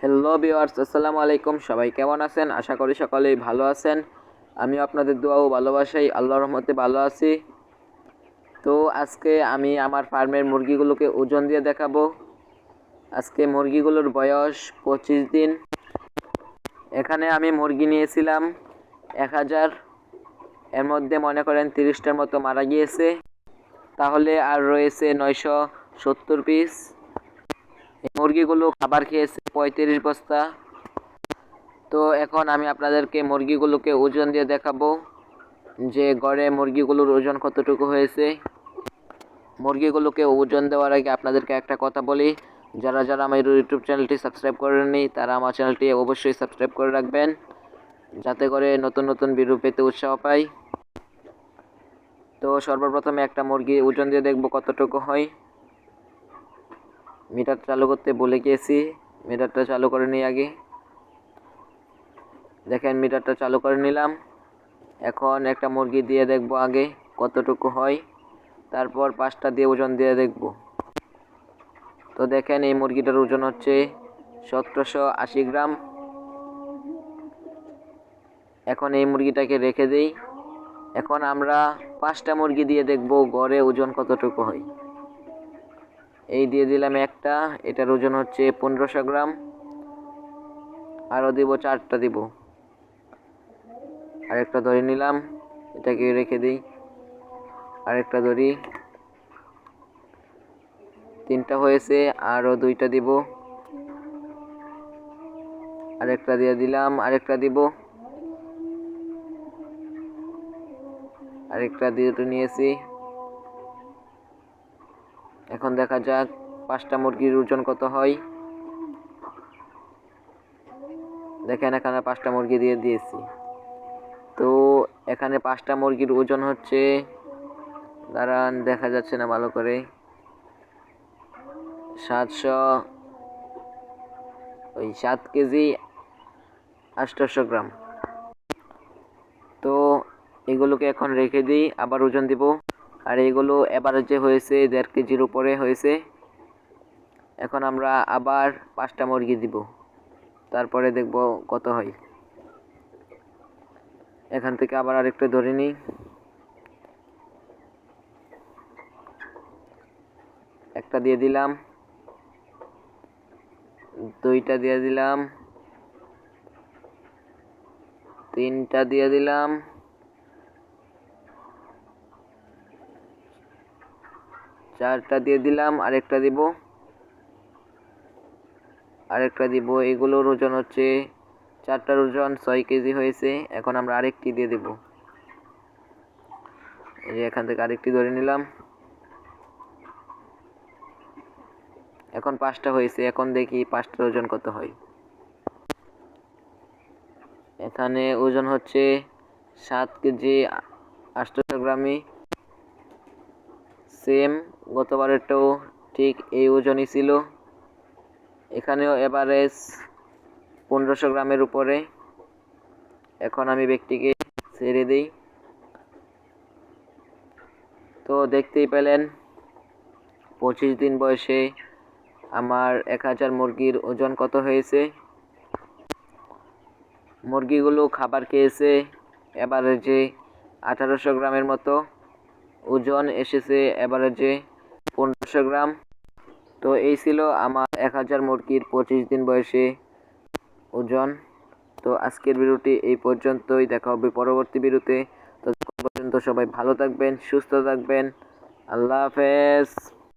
Hello viewers আসসালামু আলাইকুম। সবাই কেমন আছেন? আশা করি সকলেই ভালো আছেন। আমি আপনাদের দোয়া ও ভালোবাসাই আল্লাহর রহমতে ভালো আছি। তো আজকে আমি আমার ফার্মের মুরগিগুলোকে ওজন দিয়ে দেখাবো। আজকে মুরগিগুলোর বয়স পঁচিশ দিন। এখানে আমি মুরগি নিয়েছিলাম এক হাজার। এর মধ্যে মনে করেন তিরিশটার মতো মারা গিয়েছে। তাহলে আর রয়েছে নয়শো সত্তর পিস মুরগিগুলো খাবার খেয়েছে পঁয়ত্রিশ বস্তা। তো এখন আমি আপনাদেরকে মুরগিগুলোকে ওজন দিয়ে দেখাবো যে গড়ে মুরগিগুলোর ওজন কতটুকু হয়েছে। মুরগিগুলোকে ওজন দেওয়ার আগে আপনাদেরকে একটা কথা বলি। যারা যারা আমার ইউটিউব চ্যানেলটি সাবস্ক্রাইব করেননি, তারা আমার চ্যানেলটি অবশ্যই সাবস্ক্রাইব করে রাখবেন। যাতে করে নতুন নতুন ভিডিও পেতে উৎসাহ পাই। তো সর্বপ্রথমে একটা মুরগি ওজন দিয়ে দেখব কতটুকু হয়। মিটার চালু করতে বলে গিয়েছি। মিটারটা চালু করে নিই আগে। দেখেন মিটারটা চালু করে নিলাম। এখন একটা মুরগি দিয়ে দেখব আগে কতটুকু হয়। তারপর পাঁচটা দিয়ে ওজন দিয়ে দেখব। তো দেখেন এই মুরগিটার ওজন হচ্ছে সতেরোশো আশি গ্রাম। এখন এই মুরগিটাকে রেখে দিই। এখন আমরা পাঁচটা মুরগি দিয়ে দেখব গড়ে ওজন কতটুকু হয়। এই দিয়ে দিলাম একটা, এটার ওজন হচ্ছে পনেরোশো গ্রাম। আরও দিব চারটা দিব। আরেকটা ধরে নিলাম, এটাকে রেখে দিই। আরেকটা ধরি। তিনটা হয়েছে, আরও দুইটা দিব। আরেকটা দিয়ে দিলাম, আরেকটা দিব। আরেকটা দিয়ে নিয়েছি। এখন দেখা যাক, পাঁচটা মুরগির ওজন কত হয়। দেখেন এখানে পাঁচটা মুরগি দিয়ে দিয়েছি। তো এখানে পাঁচটা মুরগির ওজন হচ্ছে, দাঁড়ান, দেখা যাচ্ছে না ভালো করে। সাতশো, ওই সাত কেজি আষ্টশো গ্রাম। তো এগুলোকে এখন রেখে দিই, আবার ওজন দিব। আর এগুলো যে হয়েছে, দেড় কেজির উপরে হয়েছে। এখন আমরা আবার পাঁচটা মুরগি দিব। তারপরে দেখব কত হয়। এখান থেকে আবার আরেকটা ধরে নিই। একটা দিয়ে দিলাম। দুইটা দিয়ে দিলাম। তিনটা দিয়ে দিলাম। চারটা দিয়ে দিলাম, আরেকটা দিব। আরেকটা দিব, এগুলোর ওজন হচ্ছে চারটার ওজন ছয় কেজি হয়েছে, এখন আমরা আরেকটি দিয়ে দেব। এই যে এখান থেকে আরেকটি ধরে নিলাম। এখন পাঁচটা হয়েছে, এখন দেখি পাঁচটার ওজন কত হয়। এখানে ওজন হচ্ছে সাত কেজি আটশো গ্রামই। সেম গতবারেরটাও ঠিক এই ওজনই ছিল। এখানেও এভারেজ পনেরোশো গ্রামের উপরে। এখন আমি ব্যক্তিকে ছেড়ে দিই। তো দেখতেই পেলেন, পঁচিশ দিন বয়সে আমার এক হাজার মুরগির ওজন কত হয়েছে। মুরগিগুলো খাবার খেয়েছে এভারেজে আঠারোশো গ্রামের মতো। ওজন এসেছে এভারেজে পনেরোশো গ্রাম। তো এই ছিল আমার এক হাজার মুরগির পঁচিশ দিন বয়সে ওজন। তো আজকের ভিডিওটি এই পর্যন্তই। দেখা হবে পরবর্তী ভিডিওতে। তো পর্যন্ত সবাই ভালো থাকবেন, সুস্থ থাকবেন। আল্লাহ হাফেজ।